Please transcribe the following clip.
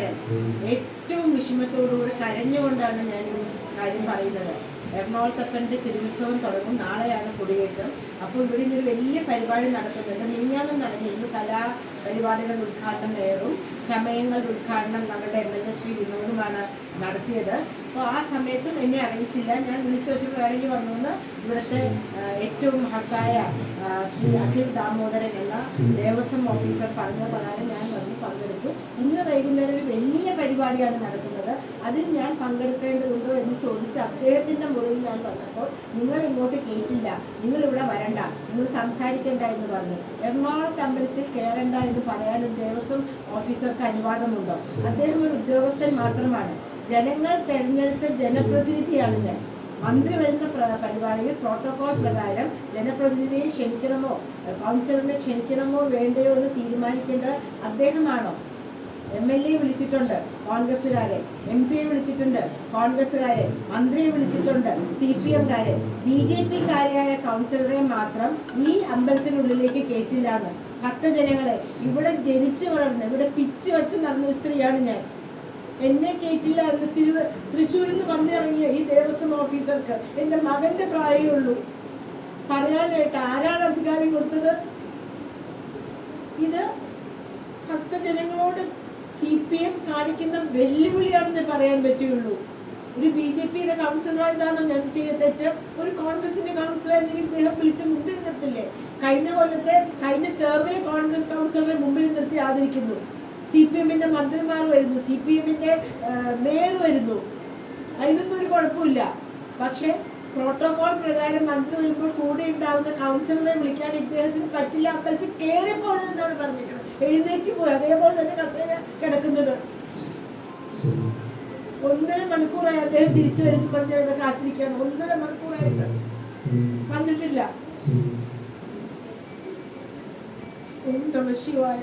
പ്രകാരം ഏറ്റവും വിഷമത്തോടുകൂടെ കരഞ്ഞുകൊണ്ടാണ് ഞാൻ ഈ കാര്യം പറയുന്നത്. എറണാകുളത്തപ്പന്റെ തിരുവുത്സവം തുടങ്ങും. നാളെയാണ് കൊടിയേറ്റം. അപ്പോൾ ഇവിടെ ഇന്നൊരു വലിയ പരിപാടി നടക്കുന്നുണ്ട്. മിനിഞ്ഞാന്നും നടന്നിരുന്നു കലാ പരിപാടികളുടെ ഉദ്ഘാടനം നേറും ചമയങ്ങളുടെ ഉദ്ഘാടനം നമ്മുടെ എം എൽ എ ശ്രീ വിനോദുമാണ് നടത്തിയത്. അപ്പോൾ ആ സമയത്തും എന്നെ അറിയിച്ചില്ല. ഞാൻ വിളിച്ചു വെച്ചിട്ട് വന്നു എന്ന് ഇവിടുത്തെ ഏറ്റവും മഹത്തായ ശ്രീ അഖിൽ ദാമോദരൻ എന്ന ദേവസ്വം ഓഫീസർ പറഞ്ഞ പ്രകാരം ഞാൻ വന്ന് പങ്കെടുത്തു. വൈകുന്നേരം ഒരു വലിയ പരിപാടിയാണ് നടക്കുന്നത്. അതിൽ ഞാൻ പങ്കെടുക്കേണ്ടതുണ്ടോ എന്ന് ചോദിച്ച് അദ്ദേഹത്തിന്റെ മുറിയിൽ ഞാൻ വന്നപ്പോൾ നിങ്ങൾ ഇങ്ങോട്ട് കേട്ടില്ല. നിങ്ങൾ ഇവിടെ വരണ്ട. നിങ്ങൾ സംസാരിക്കണ്ട എന്ന് പറഞ്ഞു. എറണാകുളത്ത് അമ്പലത്തിൽ കയറണ്ട എന്ന് പറയാൻ ഒരു ദേവസ്വം ഓഫീസർക്ക് അനുവാദമുണ്ടോ? അദ്ദേഹം ഒരു ഉദ്യോഗസ്ഥൻ മാത്രമാണ്. ജനങ്ങൾ തെരഞ്ഞെടുത്ത ജനപ്രതിനിധിയാണ് ഞാൻ. മന്ത്രി വരുന്ന പ്ര- പരിപാടിയിൽ പ്രോട്ടോകോൾ പ്രകാരം ജനപ്രതിനിധിയെ ക്ഷണിക്കണമോ? കൗൺസിലറിനെ ക്ഷണിക്കണമോ? വേണ്ടയോ എന്ന് തീരുമാനിക്കേണ്ടത് അദ്ദേഹമാണോ? എം എൽ എ വിളിച്ചിട്ടുണ്ട് കോൺഗ്രസ്സുകാരെ. എം പിയെ വിളിച്ചിട്ടുണ്ട് കോൺഗ്രസ്സുകാരെ. മന്ത്രിയെ വിളിച്ചിട്ടുണ്ട് സി പി എംകാരെ ബി ജെ പി കാരിയായ കൗൺസിലറെ മാത്രം ഈ അമ്പലത്തിനുള്ളിലേക്ക് കയറ്റില്ല എന്ന് ഭക്തജനങ്ങളെ ഇവിടെ ജനിച്ചു വളർന്ന് ഇവിടെ പിച്ച് വെച്ച് നടന്ന സ്ത്രീയാണ് ഞാൻ. എന്നെ കേട്ടില്ല എന്ന് തിരുവ തൃശ്ശൂരിൽ നിന്ന് വന്നിറങ്ങിയ ഈ ദേവസ്വം ഓഫീസർക്ക് എന്റെ മകന്റെ പ്രായമേ ഉള്ളൂ. പറയാനായിട്ട് ആരാണ് അധികാരം കൊടുത്തത്? ഇത് ഭക്തജനങ്ങളോട് സി പി എം കാണിക്കുന്ന വെല്ലുവിളിയാണെന്ന് പറയാൻ പറ്റുകയുള്ളൂ. ഒരു ബി ജെ പിയുടെ കൗൺസിലറായതാണോ ഞാൻ ചെയ്ത തെറ്റ്. ഒരു കോൺഗ്രസിന്റെ കൗൺസിലറായിരുന്നെങ്കിൽ ഇദ്ദേഹം വിളിച്ച് മുമ്പിൽ നിർത്തില്ലേ കഴിഞ്ഞ കൊല്ലത്തെ കഴിഞ്ഞ ടേമിലെ കോൺഗ്രസ് കൗൺസിലറെ മുമ്പിൽ നിർത്തി ആദരിക്കുന്നു. സി പി എമ്മിന്റെ മന്ത്രിമാർ വരുന്നു. സി പി എമ്മിന്റെ മേയർ വരുന്നു. അതിനൊന്നും ഒരു കുഴപ്പമില്ല. പക്ഷേ പ്രോട്ടോകോൾ പ്രകാരം മന്ത്രി വരുമ്പോൾ കൂടെ ഉണ്ടാവുന്ന കൗൺസിലറെ വിളിക്കാൻ ഇദ്ദേഹത്തിന് പറ്റില്ല. അമ്പലത്തിൽ കയറിപ്പോലെന്നാണ് പറഞ്ഞിരിക്കുന്നത്. എഴുന്നേറ്റ് പോയി. അതേപോലെ തന്നെ കസേര കിടക്കുന്നത്. ഒന്നര മണിക്കൂറായി അദ്ദേഹം തിരിച്ചു വരുന്നു. പറഞ്ഞ് അവിടെ കാത്തിരിക്കുകയാണ്. ഒന്നര മണിക്കൂറായിട്ട്. വന്നിട്ടില്ല. ഓം ശിവായ.